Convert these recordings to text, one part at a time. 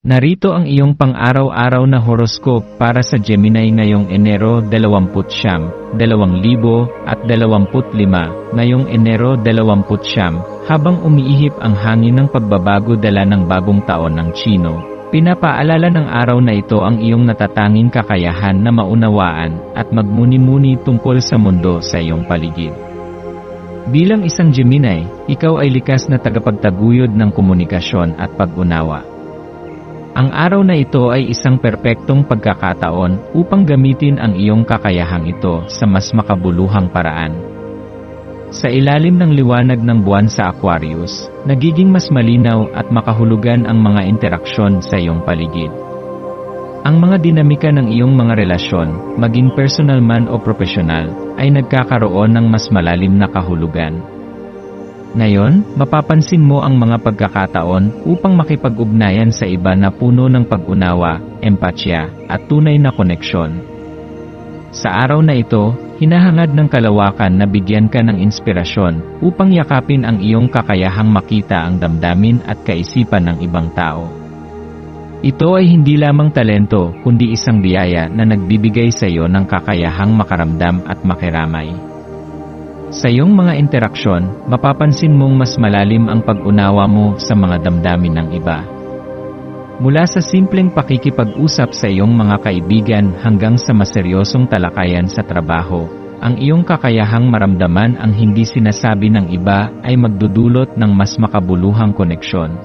Narito ang iyong pang-araw-araw na horoscope para sa Gemini ngayong Enero 20 2025, ngayong Enero 20 habang umiihip ang hangin ng pagbabago dala ng bagong taon ng Chino. Pinapaalala ng araw na ito ang iyong natatanging kakayahan na maunawaan at magmuni-muni tungkol sa mundo sa iyong paligid. Bilang isang Gemini, ikaw ay likas na tagapagtaguyod ng komunikasyon at pag-unawa. Ang araw na ito ay isang perpektong pagkakataon upang gamitin ang iyong kakayahang ito sa mas makabuluhang paraan. Sa ilalim ng liwanag ng buwan sa Aquarius, nagiging mas malinaw at makahulugan ang mga interaksyon sa iyong paligid. Ang mga dinamika ng iyong mga relasyon, maging personal man o profesional, ay nagkakaroon ng mas malalim na kahulugan. Ngayon, mapapansin mo ang mga pagkakataon upang makipag-ugnayan sa iba na puno ng pag-unawa, empatya, at tunay na koneksyon. Sa araw na ito, hinahangad ng kalawakan na bigyan ka ng inspirasyon upang yakapin ang iyong kakayahang makita ang damdamin at kaisipan ng ibang tao. Ito ay hindi lamang talento kundi isang biyaya na nagbibigay sa iyo ng kakayahang makaramdam at makiramay. Sa iyong mga interaksyon, mapapansin mong mas malalim ang pag-unawa mo sa mga damdamin ng iba. Mula sa simpleng pakikipag-usap sa iyong mga kaibigan hanggang sa maseryosong talakayan sa trabaho, ang iyong kakayahang maramdaman ang hindi sinasabi ng iba ay magdudulot ng mas makabuluhang koneksyon.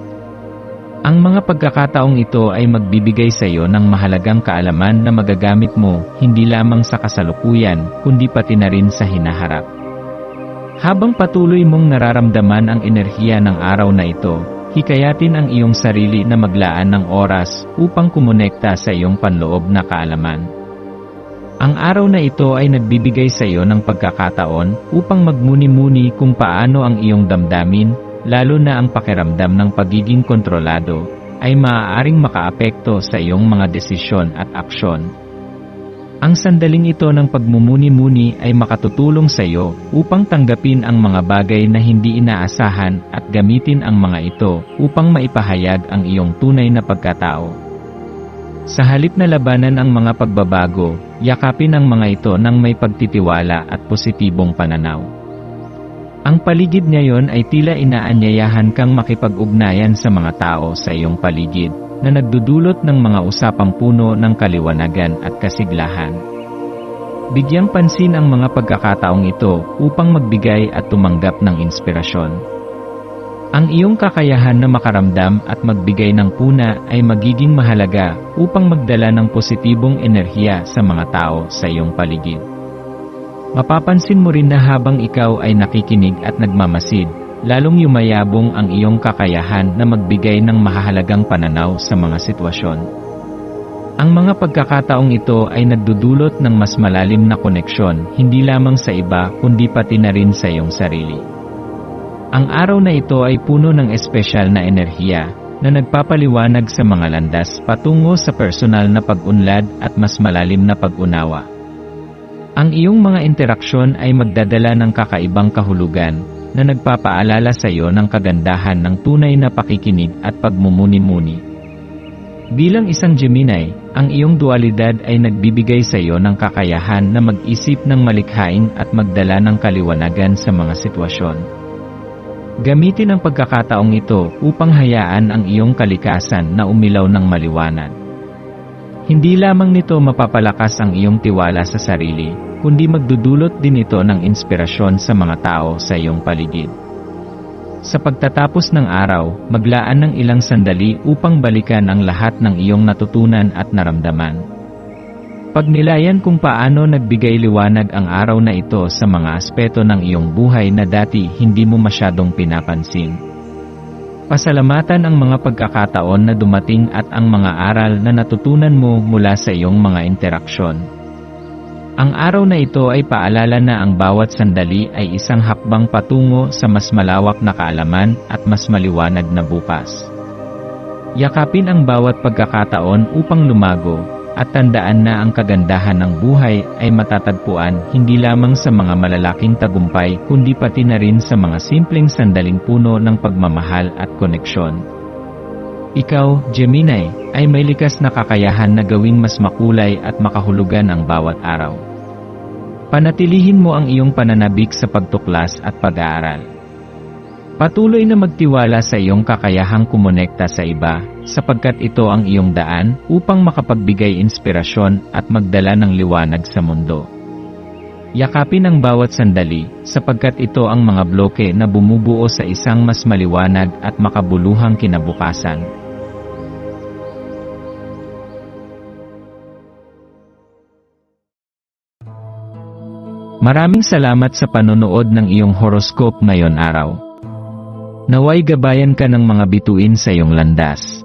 Ang mga pagkakataong ito ay magbibigay sa iyo ng mahalagang kaalaman na magagamit mo hindi lamang sa kasalukuyan kundi pati na rin sa hinaharap. Habang patuloy mong nararamdaman ang enerhiya ng araw na ito, hikayatin ang iyong sarili na maglaan ng oras upang kumonekta sa iyong panloob na kaalaman. Ang araw na ito ay nagbibigay sa iyo ng pagkakataon upang magmuni-muni kung paano ang iyong damdamin, lalo na ang pakiramdam ng pagiging kontrolado, ay maaaring makaapekto sa iyong mga desisyon at aksyon. Ang sandaling ito ng pagmumuni-muni ay makatutulong sa iyo upang tanggapin ang mga bagay na hindi inaasahan at gamitin ang mga ito upang maipahayag ang iyong tunay na pagkatao. Sa halip na labanan ang mga pagbabago, yakapin ang mga ito ng may pagtitiwala at positibong pananaw. Ang paligid ngayon ay tila inaanyayahan kang makipag-ugnayan sa mga tao sa iyong paligid na nagdudulot ng mga usapang puno ng kaliwanagan at kasiglahan. Bigyang pansin ang mga pagkakataong ito upang magbigay at tumanggap ng inspirasyon. Ang iyong kakayahan na makaramdam at magbigay ng puna ay magiging mahalaga upang magdala ng positibong enerhiya sa mga tao sa iyong paligid. Mapapansin mo rin na habang ikaw ay nakikinig at nagmamasid, lalong yumayabong ang iyong kakayahan na magbigay ng mahahalagang pananaw sa mga sitwasyon. Ang mga pagkakataong ito ay nagdudulot ng mas malalim na koneksyon hindi lamang sa iba kundi pati na rin sa iyong sarili. Ang araw na ito ay puno ng espesyal na enerhiya na nagpapaliwanag sa mga landas patungo sa personal na pag-unlad at mas malalim na pag-unawa. Ang iyong mga interaksyon ay magdadala ng kakaibang kahulugan na nagpapaalala sa iyo ng kagandahan ng tunay na pakikinig at pagmumuni-muni. Bilang isang Gemini, ang iyong dualidad ay nagbibigay sa iyo ng kakayahan na mag-isip ng malikhain at magdala ng kaliwanagan sa mga sitwasyon. Gamitin ang pagkakataong ito upang hayaan ang iyong kalikasan na umilaw ng maliwanag. Hindi lamang nito mapapalakas ang iyong tiwala sa sarili, kundi magdudulot din ito ng inspirasyon sa mga tao sa iyong paligid. Sa pagtatapos ng araw, maglaan ng ilang sandali upang balikan ang lahat ng iyong natutunan at naramdaman. Pagnilayan kung paano nagbigay liwanag ang araw na ito sa mga aspeto ng iyong buhay na dati hindi mo masyadong pinapansin. Pasalamatan ang mga pagkakataon na dumating at ang mga aral na natutunan mo mula sa iyong mga interaksyon. Ang araw na ito ay paalala na ang bawat sandali ay isang hakbang patungo sa mas malawak na kaalaman at mas maliwanag na bukas. Yakapin ang bawat pagkakataon upang lumago, at tandaan na ang kagandahan ng buhay ay matatagpuan hindi lamang sa mga malalaking tagumpay kundi pati na rin sa mga simpleng sandaling puno ng pagmamahal at koneksyon. Ikaw, Gemini, ay may likas na kakayahan na gawing mas makulay at makahulugan ang bawat araw. Panatilihin mo ang iyong pananabik sa pagtuklas at pag-aaral. Patuloy na magtiwala sa iyong kakayahang kumonekta sa iba, sapagkat ito ang iyong daan upang makapagbigay inspirasyon at magdala ng liwanag sa mundo. Yakapin ang bawat sandali, sapagkat ito ang mga bloke na bumubuo sa isang mas maliwanag at makabuluhang kinabukasan. Maraming salamat sa panonood ng iyong horoscope ngayon araw. Naway gabayan ka ng mga bituin sa iyong landas.